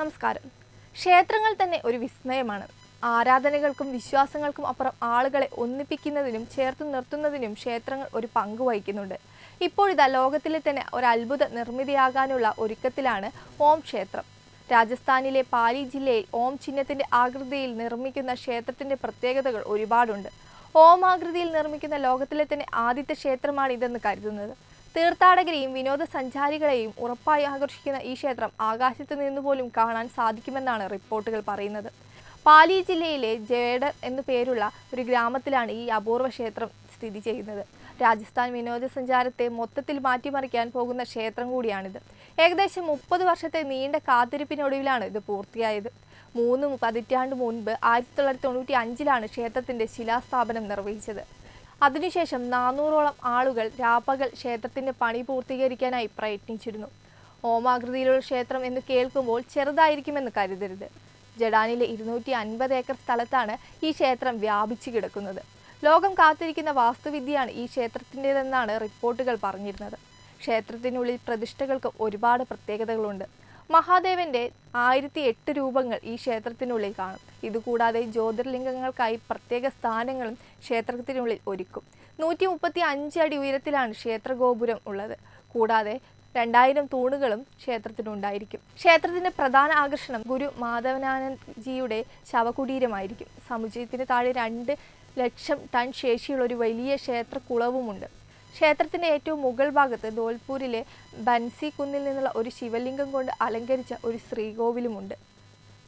നമസ്കാരം. ക്ഷേത്രങ്ങൾ തന്നെ ഒരു വിസ്മയമാണ്. ആരാധനകൾക്കും വിശ്വാസങ്ങൾക്കും അപ്പുറം ആളുകളെ ഒന്നിപ്പിക്കുന്നതിനും ചേർത്ത് നിർത്തുന്നതിനും ക്ഷേത്രങ്ങൾ ഒരു പങ്ക് വഹിക്കുന്നുണ്ട്. ഇപ്പോഴിതാ ലോകത്തിലെ തന്നെ ഒരു അത്ഭുത നിർമ്മിതിയാകാനുള്ള ഒരുക്കത്തിലാണ് ഓം ക്ഷേത്രം. രാജസ്ഥാനിലെ പാലി ജില്ലയിൽ ഓം ചിഹ്നത്തിന്റെ ആകൃതിയിൽ നിർമ്മിക്കുന്ന ക്ഷേത്രത്തിന്റെ പ്രത്യേകതകൾ ഒരുപാടുണ്ട്. ഓം ആകൃതിയിൽ നിർമ്മിക്കുന്ന ലോകത്തിലെ തന്നെ ആദ്യത്തെ ക്ഷേത്രമാണ് ഇതെന്ന് കരുതുന്നത്. തീർത്ഥാടകരെയും വിനോദസഞ്ചാരികളെയും ഉറപ്പായി ആകർഷിക്കുന്ന ഈ ക്ഷേത്രം ആകാശത്ത് നിന്നുപോലും കാണാൻ സാധിക്കുമെന്നാണ് റിപ്പോർട്ടുകൾ പറയുന്നത്. പാലി ജില്ലയിലെ ജേഡർ എന്നു പേരുള്ള ഒരു ഗ്രാമത്തിലാണ് ഈ അപൂർവ ക്ഷേത്രം സ്ഥിതി ചെയ്യുന്നത്. രാജസ്ഥാൻ വിനോദസഞ്ചാരത്തെ മൊത്തത്തിൽ മാറ്റിമറിക്കാൻ പോകുന്ന ക്ഷേത്രം കൂടിയാണിത്. ഏകദേശം മുപ്പത് വർഷത്തെ നീണ്ട കാത്തിരിപ്പിനൊടുവിലാണ് ഇത് പൂർത്തിയായത്. മൂന്ന് പതിറ്റാണ്ട് മുൻപ് ആയിരത്തി തൊള്ളായിരത്തി തൊണ്ണൂറ്റി അഞ്ചിലാണ് ക്ഷേത്രത്തിന്റെ ശിലാസ്ഥാപനം നിർവഹിച്ചത്. അതിനുശേഷം നാനൂറോളം ആളുകൾ രാപ്പകൽ ക്ഷേത്രത്തിന്റെ പണി പൂർത്തീകരിക്കാനായി പ്രയത്നിച്ചിരുന്നു. ഓമാകൃതിയിലുള്ള ക്ഷേത്രം എന്ന് കേൾക്കുമ്പോൾ ചെറുതായിരിക്കുമെന്ന് കരുതരുത്. ജഡാനിലെ ഇരുന്നൂറ്റി അൻപത് ഏക്കർ സ്ഥലത്താണ് ഈ ക്ഷേത്രം വ്യാപിച്ചു കിടക്കുന്നത്. ലോകം കാത്തിരിക്കുന്ന വാസ്തുവിദ്യയാണ് ഈ ക്ഷേത്രത്തിന്റെതെന്നാണ് റിപ്പോർട്ടുകൾ പറഞ്ഞിരുന്നത്. ക്ഷേത്രത്തിനുള്ളിൽ പ്രതിഷ്ഠകൾക്ക് ഒരുപാട് പ്രത്യേകതകളുണ്ട്. മഹാദേവന്റെ ആയിരത്തി എട്ട് രൂപങ്ങൾ ഈ ക്ഷേത്രത്തിനുള്ളിൽ കാണും. ഇതുകൂടാതെ ജ്യോതിർലിംഗങ്ങൾക്കായി പ്രത്യേക സ്ഥാനങ്ങളും ക്ഷേത്രത്തിനുള്ളിൽ ഒരുക്കും. നൂറ്റി മുപ്പത്തി അഞ്ച് അടി ഉയരത്തിലാണ് ക്ഷേത്രഗോപുരം ഉള്ളത്. കൂടാതെ രണ്ടായിരം തൂണുകളും ക്ഷേത്രത്തിനുണ്ടായിരിക്കും. ക്ഷേത്രത്തിന്റെ പ്രധാന ആകർഷണം ഗുരു മാധവനാനന്ദ്ജിയുടെ ശവകുടീരമായിരിക്കും. സമുച്ചയത്തിന് താഴെ രണ്ട് ലക്ഷം ടൺ ശേഷിയുള്ള ഒരു വലിയ ക്ഷേത്രക്കുളവുമുണ്ട്. ക്ഷേത്രത്തിന്റെ ഏറ്റവും മുകൾ ഭാഗത്ത് ധോൽപൂരിലെ ബൻസി കുന്നിൽ നിന്നുള്ള ഒരു ശിവലിംഗം കൊണ്ട് അലങ്കരിച്ച ഒരു ശ്രീകോവിലുമുണ്ട്.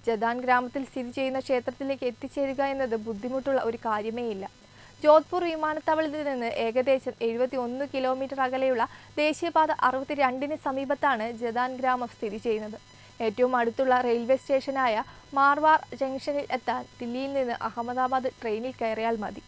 ജദാൻ ഗ്രാമത്തിൽ സ്ഥിതി ചെയ്യുന്ന ക്ഷേത്രത്തിലേക്ക് എത്തിച്ചേരുക എന്നത് ബുദ്ധിമുട്ടുള്ള ഒരു കാര്യമേയില്ല. ജോധ്പൂർ വിമാനത്താവളത്തിൽ നിന്ന് ഏകദേശം എഴുപത്തി ഒന്ന് കിലോമീറ്റർ അകലെയുള്ള ദേശീയപാത അറുപത്തിരണ്ടിന് സമീപത്താണ് ജദാൻ ഗ്രാമം സ്ഥിതി ചെയ്യുന്നത്. ഏറ്റവും അടുത്തുള്ള റെയിൽവേ സ്റ്റേഷനായ മാർവാർ ജംഗ്ഷനിൽ എത്താൻ ദില്ലിയിൽ നിന്ന് അഹമ്മദാബാദ് ട്രെയിനിൽ കയറിയാൽ മതി.